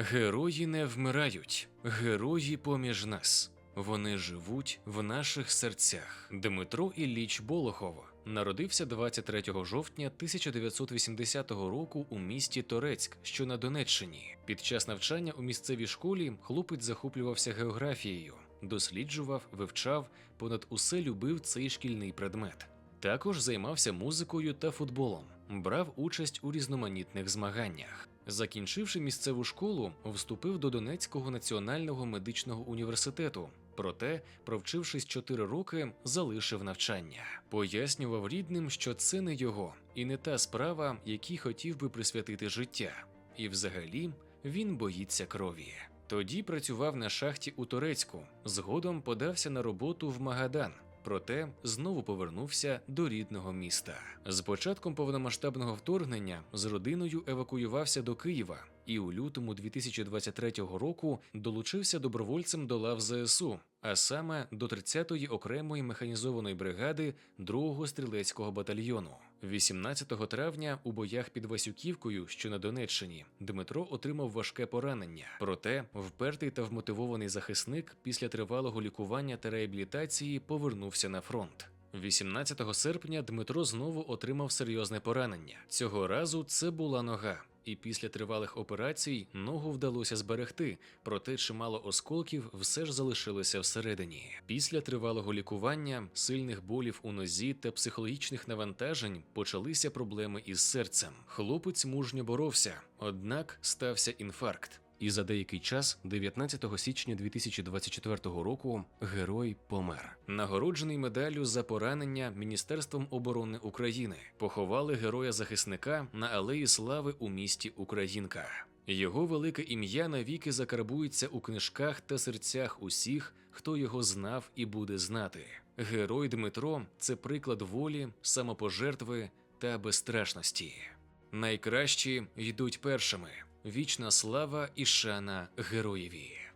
Герої не вмирають, герої поміж нас. Вони живуть в наших серцях. Дмитро Ілліч Болохов народився 23 жовтня 1980 року у місті Торецьк, що на Донеччині. Під час навчання у місцевій школі хлопець захоплювався географією, досліджував, вивчав, понад усе любив цей шкільний предмет. Також займався музикою та футболом, брав участь у різноманітних змаганнях. Закінчивши місцеву школу, вступив до Донецького національного медичного університету. Проте, провчившись 4 роки, залишив навчання. Пояснював рідним, що це не його і не та справа, якій хотів би присвятити життя. І взагалі він боїться крові. Тоді працював на шахті у Турецьку, згодом подався на роботу в Магадан. Проте знову повернувся до рідного міста. З початком повномасштабного вторгнення з родиною евакуювався до Києва і у лютому 2023 року долучився добровольцем до лав ЗСУ, а саме до 30-ї окремої механізованої бригади 2-го стрілецького батальйону. 18 травня у боях під Васюківкою, що на Донеччині, Дмитро отримав важке поранення. Проте впертий та вмотивований захисник після тривалого лікування та реабілітації повернувся на фронт. 18 серпня Дмитро знову отримав серйозне поранення. Цього разу це була нога, і після тривалих операцій ногу вдалося зберегти, проте чимало осколків все ж залишилося всередині. Після тривалого лікування, сильних болів у нозі та психологічних навантажень почалися проблеми із серцем. Хлопець мужньо боровся, однак стався інфаркт. І за деякий час, 19 січня 2024 року, герой помер. Нагороджений медаллю за поранення Міністерством оборони України. Поховали героя захисника на алеї слави у місті Українка. Його велике ім'я навіки закарбується у книжках та серцях усіх, хто його знав і буде знати. Герой Дмитро це приклад волі, самопожертви та безстрашності. Найкращі йдуть першими. Вічна слава і шана героєві.